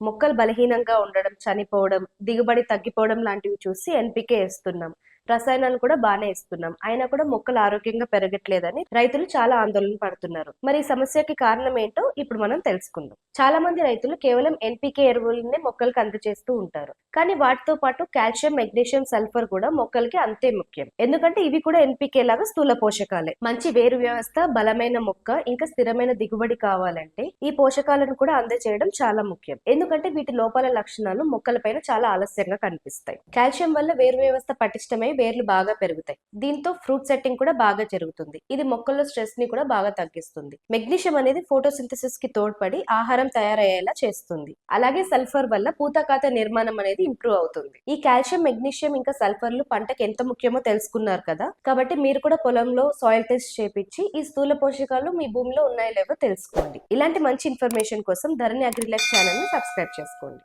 మొక్కలు బలహీనంగా ఉండడం చనిపోవడం దిగుబడి తగ్గిపోవడం లాంటివి చూసి ఎన్పికే ఇస్తున్నాం రసాయనాలు కూడా బాగానే ఇస్తున్నాం. అయినా కూడా మొక్కలు ఆరోగ్యంగా పెరగట్లేదని రైతులు చాలా ఆందోళన పడుతున్నారు. మరి ఈ సమస్యకి కారణం ఏంటో ఇప్పుడు మనం తెలుసుకుందాం. చాలా మంది రైతులు కేవలం ఎన్పికే ఎరువులనే మొక్కలకు అందజేస్తూ ఉంటారు. కానీ వాటితో పాటు కాల్షియం మెగ్నీషియం సల్ఫర్ కూడా మొక్కలకి అంతే ముఖ్యం. ఎందుకంటే ఇవి కూడా ఎన్పికే లాగా స్థూల పోషకాలే. మంచి వేరు వ్యవస్థ బలమైన మొక్క ఇంకా స్థిరమైన దిగుబడి కావాలంటే ఈ పోషకాలను కూడా అందజేయడం చాలా ముఖ్యం. ఎందుకంటే వీటి లోపల లక్షణాలు మొక్కలపైన చాలా ఆలస్యంగా కనిపిస్తాయి. కాల్షియం వల్ల వేరు వ్యవస్థ పటిష్టమై వేర్లు బాగా పెరుగుతాయి. దీంతో ఫ్రూట్ సెట్టింగ్ కూడా బాగా జరుగుతుంది. ఇది మొక్కల్లో స్ట్రెస్ని కూడా బాగా తగ్గిస్తుంది. మెగ్నీషియం అనేది ఫోటోసింథసిస్కి తోడ్పడి ఆహారం తయారయ్యేలా చేస్తుంది. అలాగే సల్ఫర్ వల్ల పూతకాత నిర్మాణం అనేది ఇంప్రూవ్ అవుతుంది. ఈ కాల్షియం మెగ్నీషియం ఇంకా సల్ఫర్లు పంటకు ఎంత ముఖ్యమో తెలుసుకున్నారు కదా? కాబట్టి మీరు కూడా పొలంలో సాయిల్ టెస్ట్ చేపించి ఈ స్థూల పోషకాలు మీ భూమిలో ఉన్నాయో లేవో తెలుసుకోండి. ఇలాంటి మంచి ఇన్ఫర్మేషన్ కోసం ధరణి అగ్రిలైఫ్ ఛానల్ని సబ్స్క్రైబ్ చేసుకోండి.